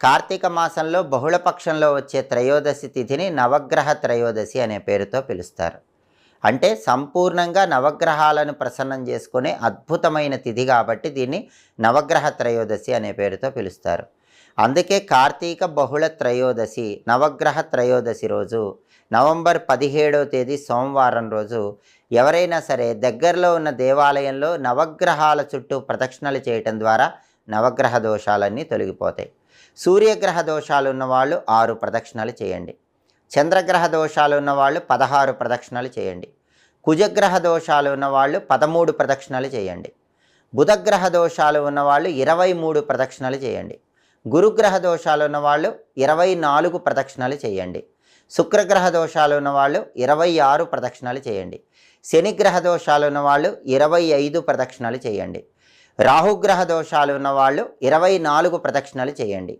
కార్తీక మాసంలో బహుళపక్షంలో వచ్చే త్రయోదశి తిథిని నవగ్రహ త్రయోదశి అనే పేరుతో పిలుస్తారు. అంటే సంపూర్ణంగా నవగ్రహాలను ప్రసన్నం చేసుకునే అద్భుతమైన తిథి కాబట్టి దీన్ని నవగ్రహ త్రయోదశి అనే పేరుతో పిలుస్తారు. అందుకే కార్తీక బహుళ త్రయోదశి నవగ్రహ త్రయోదశి రోజు నవంబర్ పదిహేడవ తేదీ సోమవారం రోజు ఎవరైనా సరే దగ్గరలో ఉన్న దేవాలయంలో నవగ్రహాల చుట్టూ ప్రదక్షిణలు చేయటం ద్వారా నవగ్రహ దోషాలన్నీ తొలగిపోతాయి. సూర్యగ్రహ దోషాలు ఉన్నవాళ్ళు ఆరు ప్రదక్షిణలు చేయండి. చంద్రగ్రహ దోషాలు ఉన్నవాళ్ళు పదహారు ప్రదక్షిణలు చేయండి. కుజగ్రహ దోషాలు ఉన్నవాళ్ళు పదమూడు ప్రదక్షిణలు చేయండి. బుధగ్రహ దోషాలు ఉన్నవాళ్ళు ఇరవై మూడు ప్రదక్షిణలు చేయండి. గురుగ్రహ దోషాలు ఉన్నవాళ్ళు ఇరవై నాలుగు ప్రదక్షిణలు చేయండి. శుక్రగ్రహ దోషాలు ఉన్నవాళ్ళు ఇరవై ఆరు ప్రదక్షిణలు చేయండి. శనిగ్రహ దోషాలు ఉన్నవాళ్ళు ఇరవై ఐదు ప్రదక్షిణలు చేయండి. రాహుగ్రహ దోషాలు ఉన్నవాళ్ళు ఇరవై నాలుగు ప్రదక్షిణలు చేయండి.